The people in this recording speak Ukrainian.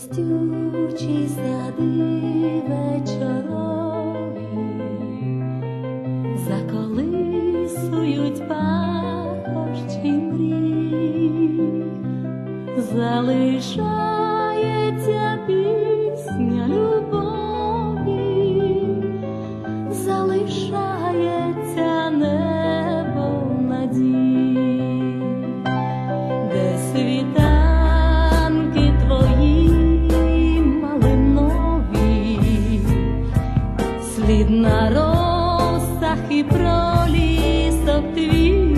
Свистючись ряди вечорові, заколисують пахощі мрій, залишається пісня любові, залишається. рідна роса і пролісок твій.